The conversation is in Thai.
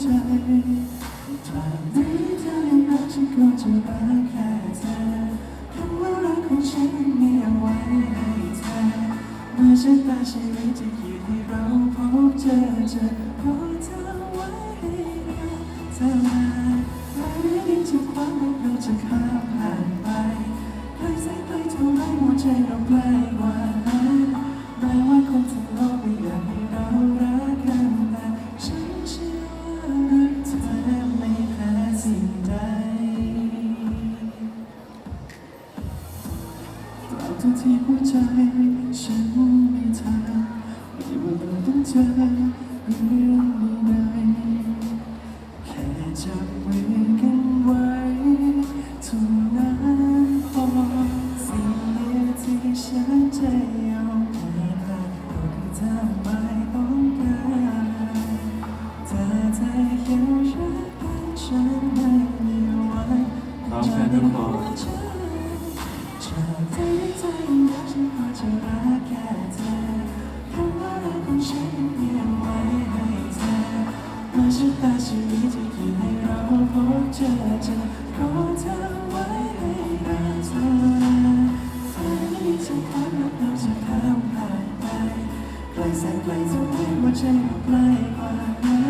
ใจตราบใดที่เธอยังรักฉันก็จะรักแค่เธอคำว่ารักของฉันมีเอาไว้ให้เธอเมื่อชะตาชีวิตจะยืนให้เราพบเจอจะขอเธอไว้ให้เราเธอมาไม่ได้ยินจากความรักเราจะข้ามผ่านไปใกล้สนไกลเท่าไรหัวใจเราใกล้กว่านั้นแม้ว่าคนทั้งโลกไม่อยากให้เรารัก ท่าที่หัวใจ ฉันมีเธอไม่ว่าเราต้องเจอเรื่องใดแค่จับมือ ไกลแสนไกลเท่าไหร่หัวใจเราใกล้กว่านั้น